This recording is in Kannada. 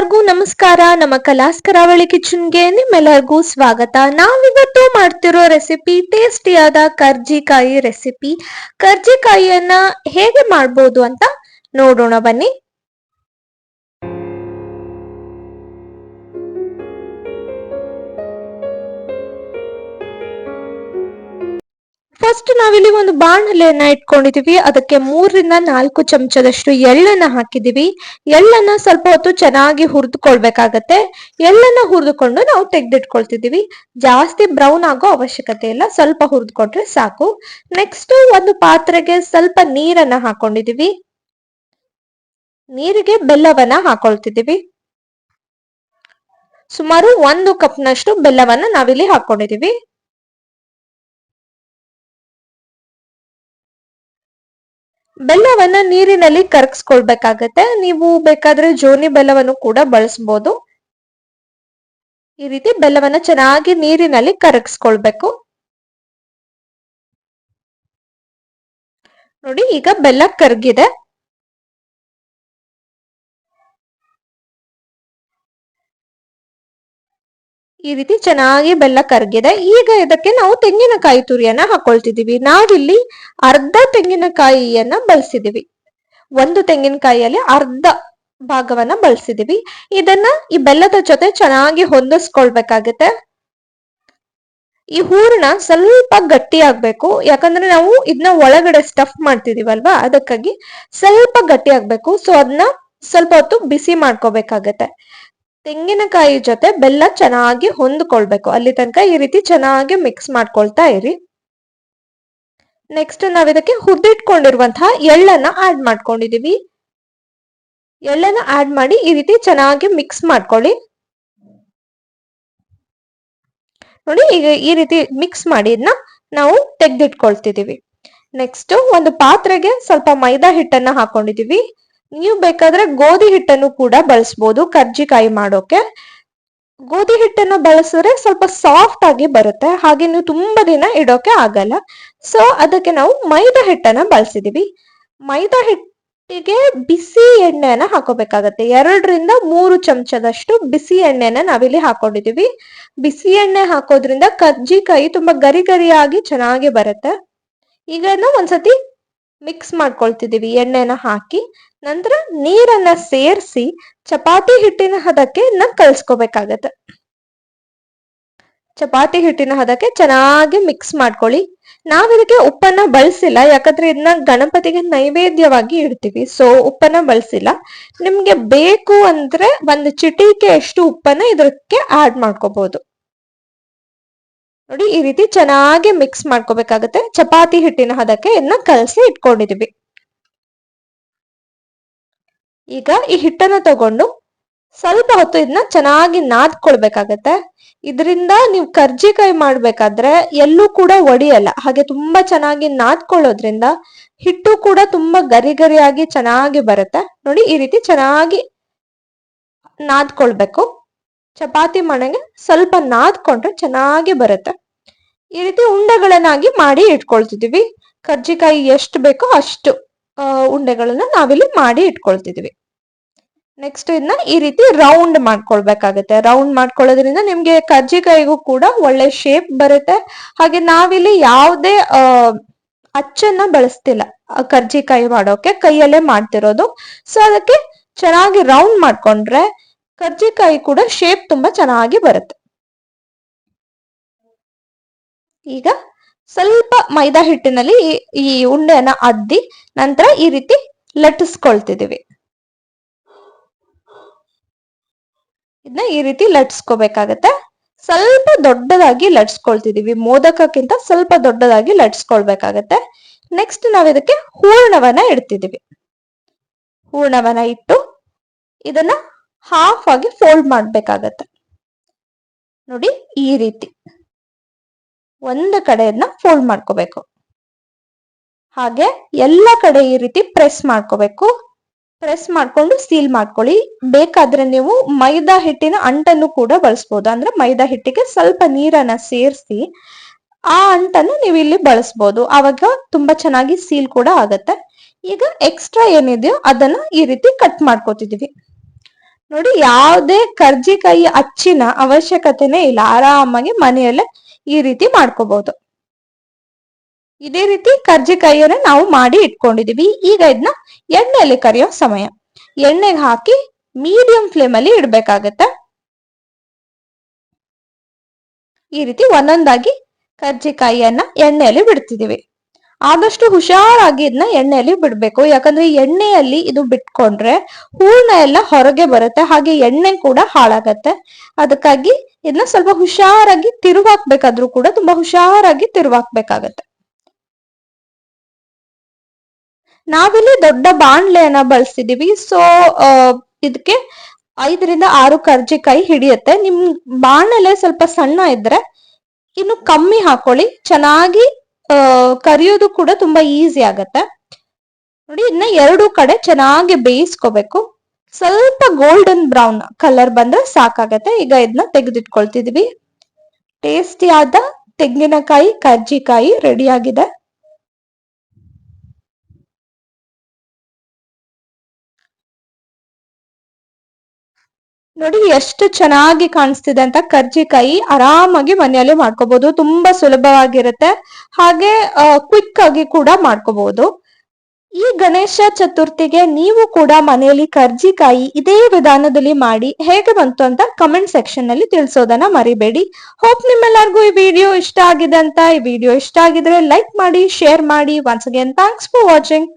ಎಲ್ಲರಿಗೂ ನಮಸ್ಕಾರ. ನಮ್ಮ ಕಲಾಸ್ ಕರಾವಳಿ ಕಿಚನ್ಗೆ ನಿಮ್ಮೆಲ್ಲರಿಗೂ ಸ್ವಾಗತ. ನಾವಿವತ್ತು ಮಾಡ್ತಿರೋ ರೆಸಿಪಿ, ಟೇಸ್ಟಿಯಾದ ಕರ್ಜಿಕಾಯಿ ರೆಸಿಪಿ. ಕರ್ಜಿಕಾಯಿಯನ್ನ ಹೇಗೆ ಮಾಡ್ಬೋದು ಅಂತ ನೋಡೋಣ ಬನ್ನಿ. ಫಸ್ಟ್ ನಾವಿಲ್ಲಿ ಒಂದು ಬಾಣಲೆಯನ್ನ ಇಟ್ಕೊಂಡಿದೀವಿ. ಅದಕ್ಕೆ ಮೂರರಿಂದ ನಾಲ್ಕು ಚಮಚದಷ್ಟು ಎಳ್ಳನ್ನ ಹಾಕಿದೀವಿ. ಎಳ್ಳನ್ನ ಸ್ವಲ್ಪ ಹೊತ್ತು ಚೆನ್ನಾಗಿ ಹುರಿದುಕೊಳ್ಬೇಕಾಗತ್ತೆ. ಎಳ್ಳನ್ನ ಹುರಿದುಕೊಂಡು ನಾವು ತೆಗೆದಿಟ್ಕೊಳ್ತಿದೀವಿ. ಜಾಸ್ತಿ ಬ್ರೌನ್ ಆಗೋ ಅವಶ್ಯಕತೆ ಇಲ್ಲ. ಸ್ವಲ್ಪ ಹುರಿದುಕೊಟ್ರೆ ಸಾಕು. ನೆಕ್ಸ್ಟ್ ಒಂದು ಪಾತ್ರೆಗೆ ಸ್ವಲ್ಪ ನೀರನ್ನ ಹಾಕೊಂಡಿದೀವಿ. ನೀರಿಗೆ ಬೆಲ್ಲವನ್ನ ಹಾಕೊಳ್ತಿದೀವಿ. ಸುಮಾರು ಒಂದು ಕಪ್ನಷ್ಟು ಬೆಲ್ಲವನ್ನ ನಾವಿಲ್ಲಿ ಹಾಕೊಂಡಿದೀವಿ. ಬೆಲ್ಲವನ್ನ ನೀರಿನಲ್ಲಿ ಕರಗಿಸ್ಕೊಳ್ಬೇಕಾಗತ್ತೆ. ನೀವು ಬೇಕಾದ್ರೆ ಜೋನಿ ಬೆಲ್ಲವನ್ನು ಕೂಡ ಬಳಸಬಹುದು ಈ ರೀತಿ ಬೆಲ್ಲವನ್ನ ಚೆನ್ನಾಗಿ ನೀರಿನಲ್ಲಿ ಕರಗಿಸ್ಕೊಳ್ಬೇಕು. ನೋಡಿ, ಈಗ ಬೆಲ್ಲ ಕರಗಿದೆ. ಈ ರೀತಿ ಚೆನ್ನಾಗಿ ಬೆಲ್ಲ ಕರಗಿದೆ. ಈಗ ಇದಕ್ಕೆ ನಾವು ತೆಂಗಿನಕಾಯಿ ತುರಿಯನ್ನ ಹಾಕೊಳ್ತಿದೀವಿ ನಾವಿಲ್ಲಿ ಅರ್ಧ ತೆಂಗಿನಕಾಯಿಯನ್ನ ಬಳಸಿದೀವಿ ಒಂದು ತೆಂಗಿನಕಾಯಿಯಲ್ಲಿ ಅರ್ಧ ಭಾಗವನ್ನ ಬಳಸಿದೀವಿ ಇದನ್ನ ಈ ಬೆಲ್ಲದ ಜೊತೆ ಚೆನ್ನಾಗಿ ಹೊಂದಿಸ್ಕೊಳ್ಬೇಕಾಗತ್ತೆ. ಈ ಹೂರ್ಣ ಸ್ವಲ್ಪ ಗಟ್ಟಿ ಆಗ್ಬೇಕು. ಯಾಕಂದ್ರೆ ನಾವು ಇದನ್ನ ಒಳಗಡೆ ಸ್ಟಫ್ ಮಾಡ್ತಿದೀವಲ್ವಾ? ಅದಕ್ಕಾಗಿ ಸ್ವಲ್ಪ ಗಟ್ಟಿ ಆಗ್ಬೇಕು. ಸೊ ಅದನ್ನ ಸ್ವಲ್ಪ ಹೊತ್ತು ಬಿಸಿ ಮಾಡ್ಕೋಬೇಕಾಗತ್ತೆ. ತೆಂಗಿನಕಾಯಿ ಜೊತೆ ಬೆಲ್ಲ ಚೆನ್ನಾಗಿ ಹೊಂದ್ಕೊಳ್ಬೇಕು. ಅಲ್ಲಿ ತನಕ ಈ ರೀತಿ ಚೆನ್ನಾಗಿ ಮಿಕ್ಸ್ ಮಾಡ್ಕೊಳ್ತಾ ಇರಿ. ನೆಕ್ಸ್ಟ್ ನಾವ್ ಇದಕ್ಕೆ ಹುರಿದಿಟ್ಕೊಂಡಿರುವಂತಹ ಎಳ್ಳನ್ನ ಆಡ್ ಮಾಡ್ಕೊಂಡಿದೀವಿ. ಎಳ್ಳನ್ನ ಆಡ್ ಮಾಡಿ ಈ ರೀತಿ ಚೆನ್ನಾಗಿ ಮಿಕ್ಸ್ ಮಾಡ್ಕೊಳ್ಳಿ. ನೋಡಿ ಈಗ ಈ ರೀತಿ ಮಿಕ್ಸ್ ಮಾಡಿ ಇದನ್ನ ನಾವು ತೆಗ್ದಿಟ್ಕೊಳ್ತಿದೀವಿ. ನೆಕ್ಸ್ಟ್ ಒಂದು ಪಾತ್ರೆಗೆ ಸ್ವಲ್ಪ ಮೈದಾ ಹಿಟ್ಟನ್ನ ಹಾಕೊಂಡಿದೀವಿ. ನೀವು ಬೇಕಾದ್ರೆ ಗೋಧಿ ಹಿಟ್ಟನ್ನು ಕೂಡ ಬಳಸ್ಬೋದು, ಕರ್ಜಿಕಾಯಿ ಮಾಡೋಕೆ. ಗೋಧಿ ಹಿಟ್ಟನ್ನು ಬಳಸಿದ್ರೆ ಸ್ವಲ್ಪ ಸಾಫ್ಟ್ ಆಗಿ ಬರುತ್ತೆ, ಹಾಗೆ ನೀವು ತುಂಬಾ ದಿನ ಇಡೋಕೆ ಆಗಲ್ಲ. ಸೊ ಅದಕ್ಕೆ ನಾವು ಮೈದಾ ಹಿಟ್ಟನ್ನ ಬಳಸಿದೀವಿ. ಮೈದಾ ಹಿಟ್ಟಿಗೆ ಬಿಸಿ ಎಣ್ಣೆನ ಹಾಕೋಬೇಕಾಗತ್ತೆ. ಎರಡರಿಂದ ಮೂರು ಚಮಚದಷ್ಟು ಬಿಸಿ ಎಣ್ಣೆನ ನಾವಿಲ್ಲಿ ಹಾಕೊಂಡಿದೀವಿ. ಬಿಸಿ ಎಣ್ಣೆ ಹಾಕೋದ್ರಿಂದ ಕರ್ಜಿಕಾಯಿ ತುಂಬಾ ಗರಿ ಗರಿಯಾಗಿ ಚೆನ್ನಾಗಿ ಬರುತ್ತೆ. ಈಗ ಒಂದ್ಸತಿ ಮಿಕ್ಸ್ ಮಾಡ್ಕೊಳ್ತಿದೀವಿ ಎಣ್ಣೆನ ಹಾಕಿ. ನಂತರ ನೀರನ್ನ ಸೇರಿಸಿ ಚಪಾತಿ ಹಿಟ್ಟಿನ ಹದಕ್ಕೆ ಕಲ್ಸ್ಕೋಬೇಕಾಗತ್ತೆ. ಚಪಾತಿ ಹಿಟ್ಟಿನ ಹದಕ್ಕೆ ಚೆನ್ನಾಗಿ ಮಿಕ್ಸ್ ಮಾಡ್ಕೊಳ್ಳಿ. ನಾವ್ ಇದಕ್ಕೆ ಉಪ್ಪನ್ನ ಬಳಸಿಲ್ಲ, ಯಾಕಂದ್ರೆ ಇದನ್ನ ಗಣಪತಿಗೆ ನೈವೇದ್ಯವಾಗಿ ಇಡ್ತೀವಿ. ಸೊ ಉಪ್ಪನ್ನ ಬಳಸಿಲ್ಲ. ನಿಮ್ಗೆ ಬೇಕು ಅಂದ್ರೆ ಒಂದು ಚಿಟಿಕೆ ಎಷ್ಟು ಉಪ್ಪನ್ನ ಇದಕ್ಕೆ ಆಡ್ ಮಾಡ್ಕೋಬಹುದು ನೋಡಿ, ಈ ರೀತಿ ಚೆನ್ನಾಗಿ ಮಿಕ್ಸ್ ಮಾಡ್ಕೋಬೇಕಾಗತ್ತೆ. ಚಪಾತಿ ಹಿಟ್ಟಿನ ಹದಕ್ಕೆ ಇದನ್ನ ಕಲಸಿ ಇಟ್ಕೊಂಡಿದೀವಿ. ಈಗ ಈ ಹಿಟ್ಟನ್ನ ತಗೊಂಡು ಸ್ವಲ್ಪ ಹೊತ್ತು ಇದನ್ನ ಚೆನ್ನಾಗಿ ನಾದ್ಕೊಳ್ಬೇಕಾಗತ್ತೆ. ಇದರಿಂದ ನೀವು ಕರ್ಜಿಕಾಯಿ ಮಾಡ್ಬೇಕಾದ್ರೆ ಎಲ್ಲೂ ಕೂಡ ಒಡಿಯಲ್ಲ. ಹಾಗೆ ತುಂಬಾ ಚೆನ್ನಾಗಿ ನಾದ್ಕೊಳ್ಳೋದ್ರಿಂದ ಹಿಟ್ಟು ಕೂಡ ತುಂಬಾ ಗರಿ ಗರಿಯಾಗಿ ಚೆನ್ನಾಗಿ ಬರುತ್ತೆ. ನೋಡಿ ಈ ರೀತಿ ಚೆನ್ನಾಗಿ ನಾದ್ಕೊಳ್ಬೇಕು. ಚಪಾತಿ ಮಣೆಗೆ ಸ್ವಲ್ಪ ನಾದ್ಕೊಂಡ್ರೆ ಚೆನ್ನಾಗಿ ಬರುತ್ತೆ. ಈ ರೀತಿ ಉಂಡೆಗಳನ್ನಾಗಿ ಮಾಡಿ ಇಟ್ಕೊಳ್ತಿದೀವಿ ಕರ್ಜಿಕಾಯಿ ಎಷ್ಟು ಬೇಕೋ ಅಷ್ಟು ಉಂಡೆಗಳನ್ನ ನಾವಿಲ್ಲಿ ಮಾಡಿ ಇಟ್ಕೊಳ್ತಿದೀವಿ ನೆಕ್ಸ್ಟ್ ಇದನ್ನ ಈ ರೀತಿ ರೌಂಡ್ ಮಾಡ್ಕೊಳ್ಬೇಕಾಗತ್ತೆ. ರೌಂಡ್ ಮಾಡ್ಕೊಳ್ಳೋದ್ರಿಂದ ನಿಮ್ಗೆ ಕರ್ಜಿಕಾಯಿಗೂ ಕೂಡ ಒಳ್ಳೆ ಶೇಪ್ ಬರುತ್ತೆ. ಹಾಗೆ ನಾವಿಲ್ಲಿ ಯಾವುದೇ ಅಚ್ಚನ್ನ ಬಳಸ್ತಿಲ್ಲ ಕರ್ಜಿಕಾಯಿ ಮಾಡೋಕೆ, ಕೈಯಲ್ಲೇ ಮಾಡ್ತಿರೋದು. ಸೊ ಅದಕ್ಕೆ ಚೆನ್ನಾಗಿ ರೌಂಡ್ ಮಾಡ್ಕೊಂಡ್ರೆ ಕರ್ಜಿಕಾಯಿ ಕೂಡ ಶೇಪ್ ತುಂಬಾ ಚೆನ್ನಾಗಿ ಬರುತ್ತೆ. ಈಗ ಸ್ವಲ್ಪ ಮೈದಾ ಹಿಟ್ಟಿನಲ್ಲಿ ಈ ಉಂಡೆಯನ್ನ ಅದ್ದಿ ನಂತರ ಈ ರೀತಿ ಲಟ್ಟಿಸ್ಕೊಳ್ತಿದೀವಿ ಇದನ್ನ ಈ ರೀತಿ ಲಟ್ಸ್ಕೋಬೇಕಾಗತ್ತೆ. ಸ್ವಲ್ಪ ದೊಡ್ಡದಾಗಿ ಲಟ್ಸ್ಕೊಳ್ತಿದೀವಿ. ಮೋದಕಕ್ಕಿಂತ ಸ್ವಲ್ಪ ದೊಡ್ಡದಾಗಿ ಲಟ್ಸ್ಕೊಳ್ಬೇಕಾಗತ್ತೆ. ನೆಕ್ಸ್ಟ್ ನಾವ್ ಇದಕ್ಕೆ ಹೂರ್ಣವನ್ನ ಇಡ್ತಿದೀವಿ. ಹೂರ್ಣವನ್ನ ಇಟ್ಟು ಇದನ್ನ ಹಾಫ್ ಆಗಿ ಫೋಲ್ಡ್ ಮಾಡ್ಬೇಕಾಗತ್ತೆ. ನೋಡಿ ಈ ರೀತಿ ಒಂದು ಕಡೆಯನ್ನ ಫೋಲ್ಡ್ ಮಾಡ್ಕೋಬೇಕು. ಹಾಗೆ ಎಲ್ಲ ಕಡೆ ಈ ರೀತಿ ಪ್ರೆಸ್ ಮಾಡ್ಕೋಬೇಕು. ಪ್ರೆಸ್ ಮಾಡ್ಕೊಂಡು ಸೀಲ್ ಮಾಡ್ಕೊಳ್ಳಿ. ಬೇಕಾದ್ರೆ ನೀವು ಮೈದಾ ಹಿಟ್ಟಿನ ಅಂಟನ್ನು ಕೂಡ ಬಳಸ್ಬೋದು. ಅಂದ್ರೆ ಮೈದಾ ಹಿಟ್ಟಿಗೆ ಸ್ವಲ್ಪ ನೀರನ್ನ ಸೇರಿಸಿ ಆ ಅಂಟನ್ನು ನೀವು ಇಲ್ಲಿ ಬಳಸ್ಬೋದು. ಆವಾಗ ತುಂಬಾ ಚೆನ್ನಾಗಿ ಸೀಲ್ ಕೂಡ ಆಗತ್ತೆ. ಈಗ ಎಕ್ಸ್ಟ್ರಾ ಏನಿದೆಯೋ ಅದನ್ನ ಈ ರೀತಿ ಕಟ್ ಮಾಡ್ಕೋತಿದೀವಿ. ನೋಡಿ, ಯಾವುದೇ ಕರ್ಜಿಕಾಯಿ ಅಚ್ಚಿನ ಅವಶ್ಯಕತೆನೇ ಇಲ್ಲ. ಆರಾಮಾಗಿ ಮನೆಯಲ್ಲೇ ಈ ರೀತಿ ಮಾಡ್ಕೋಬಹುದು ಇದೇ ರೀತಿ ಕರ್ಜಿಕಾಯಿಯನ್ನ ನಾವು ಮಾಡಿ ಇಟ್ಕೊಂಡಿದೀವಿ ಈಗ ಇದನ್ನ ಎಣ್ಣೆಯಲ್ಲಿ ಕರಿಯೋ ಸಮಯ. ಎಣ್ಣೆಗೆ ಹಾಕಿ ಮೀಡಿಯಂ ಫ್ಲೇಮ್ ಅಲ್ಲಿ ಇಡ್ಬೇಕಾಗತ್ತೆ. ಈ ರೀತಿ ಒಂದೊಂದಾಗಿ ಕರ್ಜಿಕಾಯಿಯನ್ನ ಎಣ್ಣೆಯಲ್ಲಿ ಬಿಡ್ತಿದೀವಿ ಆದಷ್ಟು ಹುಷಾರಾಗಿ ಇದನ್ನ ಎಣ್ಣೆಯಲ್ಲಿ ಬಿಡ್ಬೇಕು. ಯಾಕಂದ್ರೆ ಎಣ್ಣೆಯಲ್ಲಿ ಇದು ಬಿಟ್ಕೊಂಡ್ರೆ ಹೂರ್ಣ ಎಲ್ಲ ಹೊರಗೆ ಬರುತ್ತೆ. ಹಾಗೆ ಎಣ್ಣೆ ಕೂಡ ಹಾಳಾಗತ್ತೆ. ಅದಕ್ಕಾಗಿ ಇದನ್ನ ಸ್ವಲ್ಪ ಹುಷಾರಾಗಿ ತಿರುವಾಕ್ಬೇಕಾದ್ರೂ ಕೂಡ ತುಂಬಾ ಹುಷಾರಾಗಿ ತಿರುವಾಕ್ಬೇಕಾಗತ್ತೆ. ನಾವಿಲ್ಲಿ ದೊಡ್ಡ ಬಾಣ್ಲೆಯನ್ನ ಬಳಸಿದೀವಿ. ಸೊ ಇದಕ್ಕೆ ಐದರಿಂದ ಆರು ಕರ್ಜಿಕಾಯಿ ಹಿಡಿಯುತ್ತೆ. ನಿಮ್ ಬಾಣಲೆ ಸ್ವಲ್ಪ ಸಣ್ಣ ಇದ್ರೆ ಇನ್ನು ಕಮ್ಮಿ ಹಾಕೊಳ್ಳಿ. ಚೆನ್ನಾಗಿ ಕರಿಯೋದು ಕೂಡ ತುಂಬಾ ಈಸಿ ಆಗತ್ತೆ. ನೋಡಿ ಇದನ್ನ ಎರಡು ಕಡೆ ಚೆನ್ನಾಗಿ ಬೇಯಿಸ್ಕೋಬೇಕು. ಸ್ವಲ್ಪ ಗೋಲ್ಡನ್ ಬ್ರೌನ್ ಕಲರ್ ಬಂದ್ರೆ ಸಾಕಾಗತ್ತೆ. ಈಗ ಇದನ್ನ ತೆಗೆದಿಟ್ಕೊಳ್ತಿದೀವಿ. ಟೇಸ್ಟಿಯಾದ ತೆಂಗಿನಕಾಯಿ, ಕರ್ಜಿಕಾಯಿ ರೆಡಿ ಆಗಿದೆ. ನೋಡಿ, ಎಷ್ಟು ಚೆನ್ನಾಗಿ ಕಾಣಿಸ್ತಿದೆ ಅಂತ ಕರ್ಜಿಕಾಯಿ ಆರಾಮಾಗಿ ಮನೆಯಲ್ಲಿ ಮಾಡ್ಕೋಬಹುದು ತುಂಬಾ ಸುಲಭವಾಗಿರುತ್ತೆ. ಹಾಗೆ ಕ್ವಿಕ್ ಆಗಿ ಕೂಡ ಮಾಡ್ಕೋಬಹುದು ಈ ಗಣೇಶ ಚತುರ್ಥಿಗೆ ನೀವು ಕೂಡ ಮನೆಯಲ್ಲಿ ಕರ್ಜಿಕಾಯಿ ಇದೇ ವಿಧಾನದಲ್ಲಿ ಮಾಡಿ ಹೇಗೆ ಬಂತು ಅಂತ ಕಮೆಂಟ್ ಸೆಕ್ಷನ್ನಲ್ಲಿ ತಿಳಿಸೋದನ್ನ ಮರಿಬೇಡಿ. ಹೋಪ್ ನಿಮ್ಮೆಲ್ಲರಿಗೂ ಈ ವಿಡಿಯೋ ಇಷ್ಟ ಆಗಿದೆ ಅಂತ. ಈ ವಿಡಿಯೋ ಇಷ್ಟ ಆಗಿದ್ರೆ ಲೈಕ್ ಮಾಡಿ ಶೇರ್ ಮಾಡಿ. Once again thanks for watching